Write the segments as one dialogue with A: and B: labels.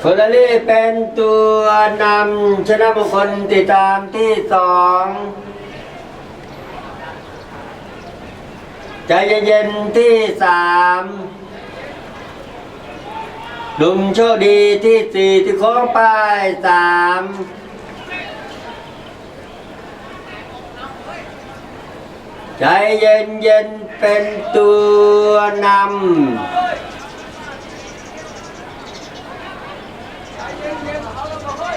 A: โจ้
B: เฟอร์รารี่เป็นตัวนำชนะบุคคลติดตามที่สองใจเย็นๆที่สามหนุ่มโชคดีที่สี่ที่โค้งป้ายสามใจเย็นๆเป็นตัวนำ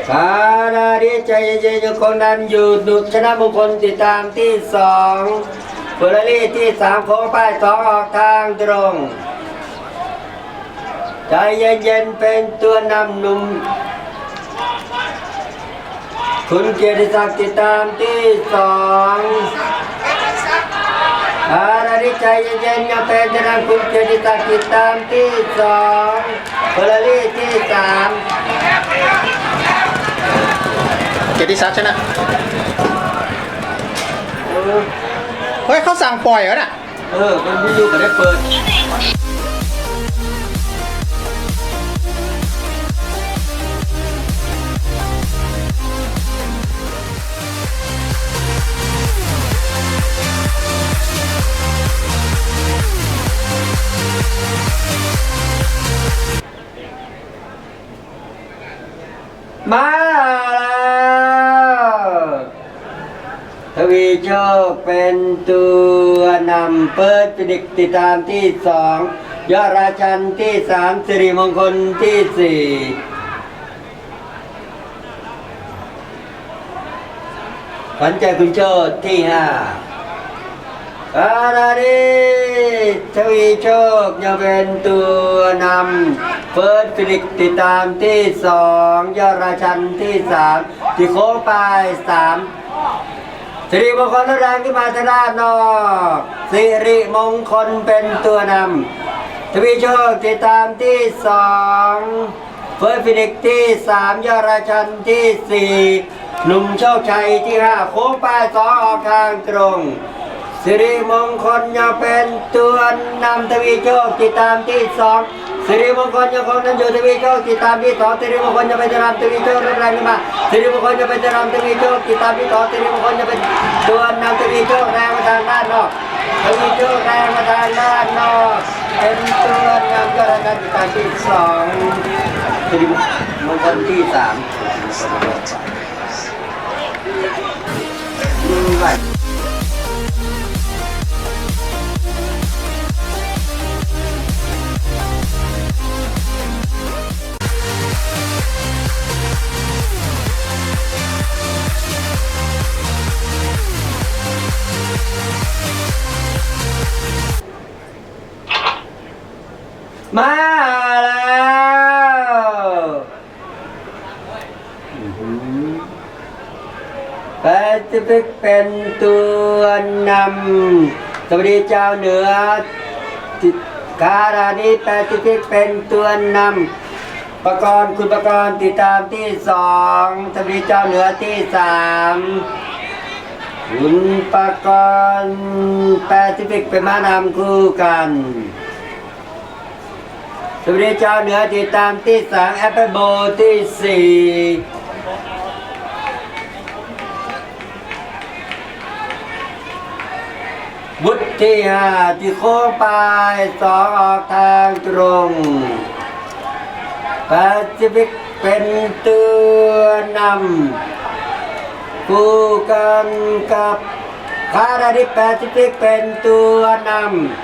B: ขาณาดีใจเย็นๆอยู่คนนั้นอยู่ดุชนะบุคคลติดตามที่สองเฟอร์รารี่ที่สามโค้งป้ายสองออกทางตรง ใจเย็นๆเป็นตัวนำหนุ่ม คุณเกียรติศักดิ์ติดตามที่สอง ดีใจเย็นๆยังเป็นชนะคุณเกียรติศักดิ์ติดตามที่สองเฟอร์รารี่ที่สาม
A: เกียรติศักดิ์ชนะเฮ้ยเขาสั่งปล่อยเหรอน่ะ
B: เออมันวิทยุก็ได้เปิด มาแล้วทวีโชคเป็นตัวนำเปิดปิดิกติดตามที่สองยอดราชันที่สามสิริมงคลที่สี่ขวัญใจคุณโชคที่ห้าอาราดีทวีโชคยังเป็นตัวนำ เฟิร์สฟิลิกติดตามที่สองยอดราชันที่สามที่โค้งปลายสามสิริมงคลแรงขึ้นมาทางด้านนอกสิริมงคลเป็นตัวนำทวีโชคติดตามที่สองเฟิร์สฟิลิกที่สามยอดราชันที่สี่หนุ่มโชคชัยที่ห้าโค้งปลายสองออกทางตรงสิริมงคลยังเป็นตัวนำทวีโชคติดตามที่สอง สิริมงคลยังคงนั้นอยู่ทวีโชคติดตามที่สองสิริมงคลจะเป็นนำทวีโชคเริ่มแรงขึ้นมาสิริมงคลจะเป็นนำทวีโชคติดตามที่สองสิริมงคลจะเป็นตัวนำทวีโชคแรงมาทางด้านนอกทวีโชคแรงมาทางด้านนอกเป็นตัวนำก็แล้วกันติดตามที่สองสิริมงคลที่สาม มาแล้วแปซิฟิกเป็นตัวนำสวัสดีเจ้าเหนือติดคารานี้แปซิฟิกเป็นตัวนำประกรณ์คุณประกรณ์ติดตามที่สองสวัสดีเจ้าเหนือที่สาม คุณประกรณ์แปซิฟิกเป็นมานำคู่กันสวัสดีเจ้าเหนือติดตามที่สามแอปเปิลโบที่สี่วุฒิที่ห้าที่โค้งไปสองออกทางตรงแปซิฟิกเป็นตัวนำ คู่กันกับคาราดิแปซิฟิกเป็นตัวน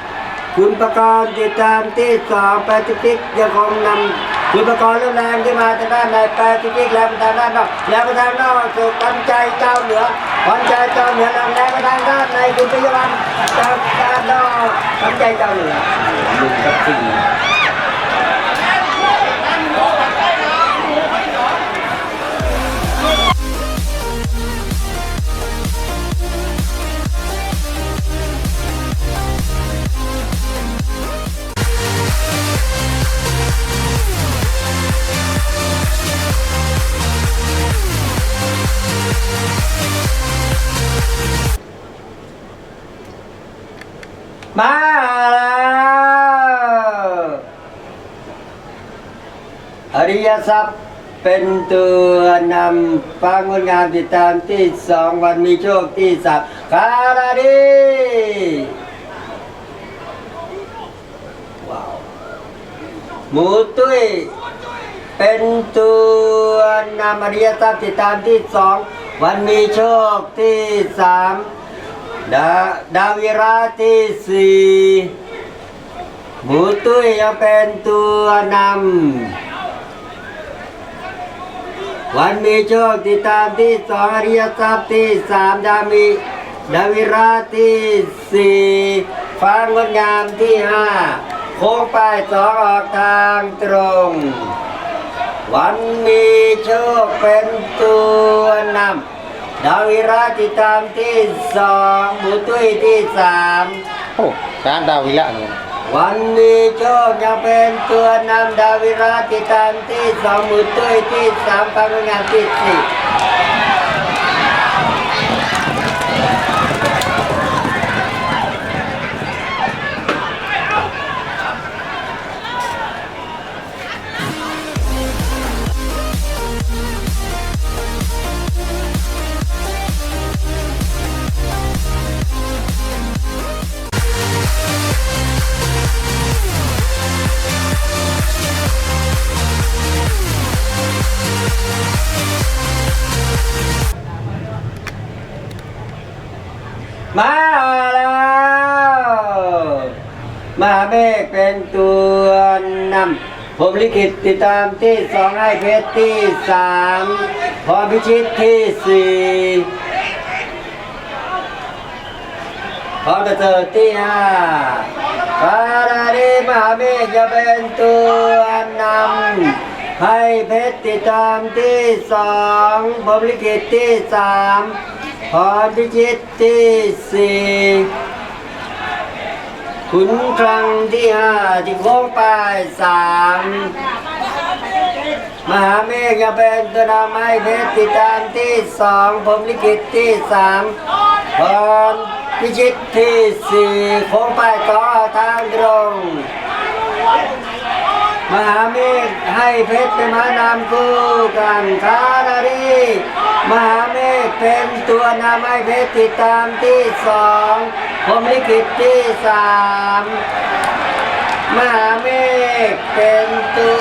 B: ำคุณประกรณ์ติดตามที่สองแปซิฟิกยังคงนำคุณประกรณ์เริ่มแรงขึ้นมาทางด้านในแปซิฟิกแล้วทางด้านนอกแล้วทางนอกสู่ปันใจเจ้าเหนือปันใจเจ้าเหนือแล้วแรงไปทางด้านในคุณพยาบาลจากด้านนอกปันใจเจ้าเหนือหนึ่งกับสี่ ริยทรัพย์เป็นตัวนำฟังงดงามติดตามที่สองวันมีโชคที่สามคาราดีว้าวหมูตุ้ยเป็นตัวนำอริยทรัพย์ติดตามที่สองวันมีโชคที่สามดาดาวิราที่สี่หมูตุ้ยยังเป็นตัวนำ วันมีโชคติดตามที่สองอริยทรัพย์ที่สามดามิดาวิราที่สี่ฟ้างดงามที่ห้าโค้งไปายสองออกทางตรง วันมีโชคเป็นตัวนำดาวิราติดตามที่สองหมูตุ้ยที่สาม
A: โอ้การดาวิละเนี่ย
B: วันนี้โชคยังเป็นตัวนำดาวิราติตามที่สองมือตุ้ยที่สามฟังงานที่สี่ มหาเมฆเป็นตัวนำผมลิขิตติดตามที่สองให้เพชรที่สามพรพิชิตที่สี่พรประเสริฐที่ห้าปาราดีมหาเมฆจะเป็นตัวนำให้เพชรติดตามที่สองผมลิขิตที่สามพรพิชิตที่สี่ ขุนคลังที่ห้าที่โค้งปลายสามมหาเมฆจะเป็นตัวนำให้เพชรติดตามที่สองผมลิขิตที่สามพรพิชิตที่สี่โค้งปลายต่อทางตรงมหาเมฆให้เพชรเป็นมานามคู่กันคารารี มหาเมฆเป็นตัวนำให้เพชรติดตามที่สองผมลิขิตที่สามมหาเมฆเป็นตั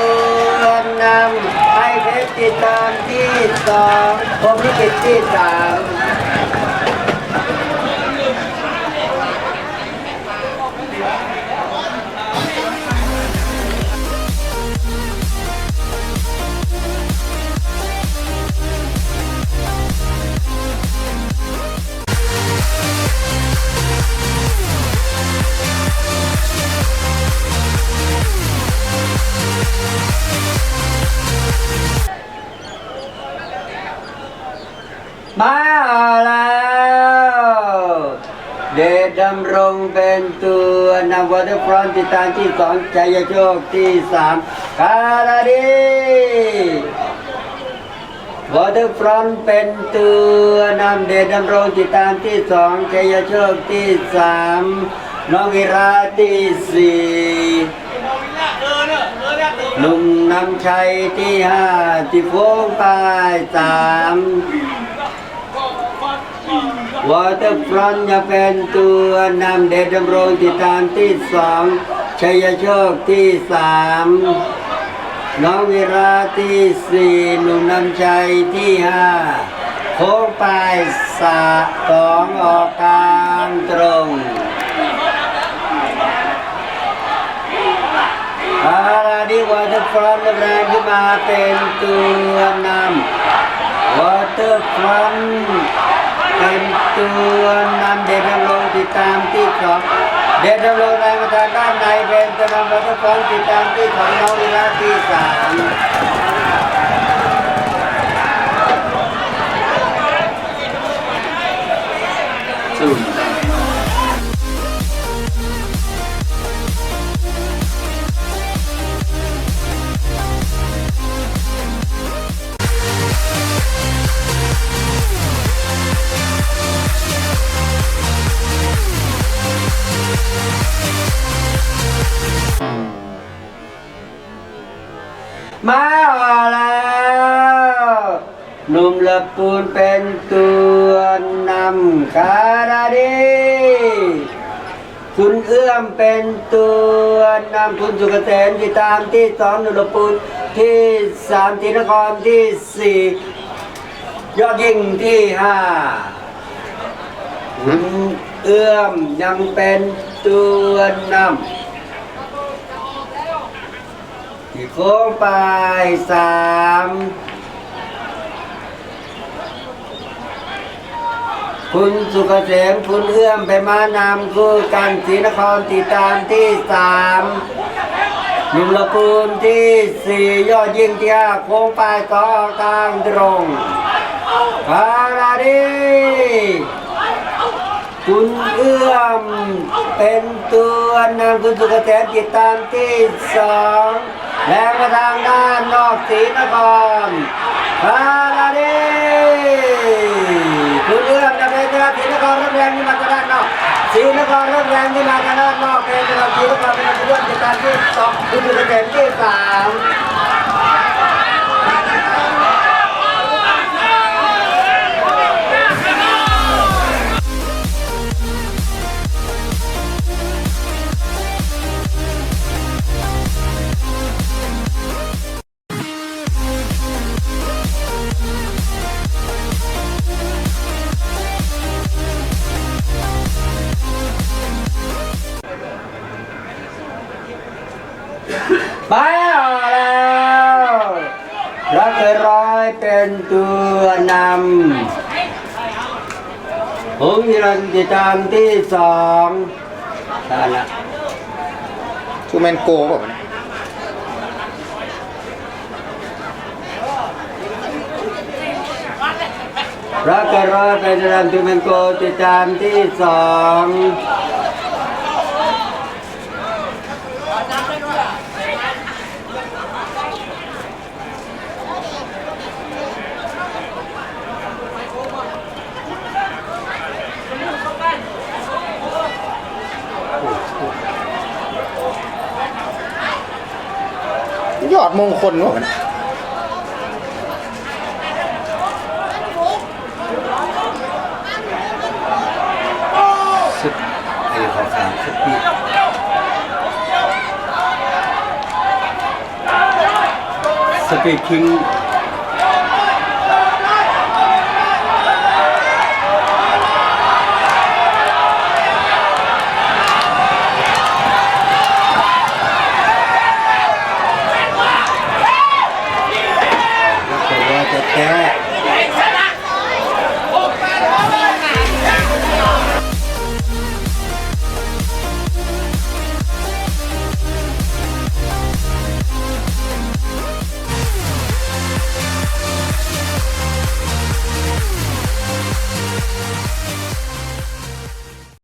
B: วนำให้เพชรติดตามที่สองผมลิขิตที่สาม ดำรงเป็นตัวนำวอเตอร์ฟรอนต์ติดตามที่สองชัยโชคที่สามคาราดีวอเตอร์ฟรอนเป็นตัวนำเดชดำรงติดตามที่สองชัยโชคที่สามน้องวิราที่สี่หนุ่มนำชัยที่ห้าที่โค้งปสาม วอเตอร์ฟรอนจะเป็นตัวนำเดชดำรงติดตามที่สองชัยโชคที่สามน้องวิราที่สี่หนุ่มนำชัยที่ห้าโค้งปลายสะสองออกทางตรงอาราดีวอเตอร์ฟรอนต์แรงขึ้นมาเป็นตัวนำวอเตอร์ฟรอนต์ เป็นตัวนำเดชดำรงติดตามที่สองเดชดำรงในมาทางด้านในเป็นตัวนำรัตฟองติดตามที่ของน้องลีลาที่สามศูน pentuan nam รันตีคุณเอื้อมเป็นตัวนำคุณจุกเ Sen ที่ตามที่สองนุลปุนที่สามที่นครที่สี่ยอดยิ่งที่ห้าเอื้อมยังเป็นตัวนำที่โค้งไปสาม คุณสุกเกษมคุณเอื้อมไปมานำคู่กันศรีนครติดตามที่สามหนุ่มละกูลที่สี่ยอดยิ่งที่ห้าโค้งปลายต่อกลางตรงพาราดีคุณเอื้อมเป็นตัวนำคุณสุกเกษมติดตามที่สองแล้วมาทางด้านนอกศรีนครพาราดีคุณเอื้อม นะครับทีนครรับแรงที่มาจากด้านนอกสีนครรับแรงที่มาจากด้านนอกเป็นจังหวัดศรีนครเป็นจังหวัดติดตารที่สองคุณสุกเกษมที่สาม ไปแล้วรักเคยร้อยเป็นตัวนำผมยิรันติตามที่สองนั่นละ
A: ชูแมนโกเปล่าวะเนี่ย
B: รักเคยร้อยเป็นรันติมันโกติตามที่สอง
A: ดมงคลเปล่าวะเนี่ย
B: สุดไอ้ขอสามสุดปีสปีดคิง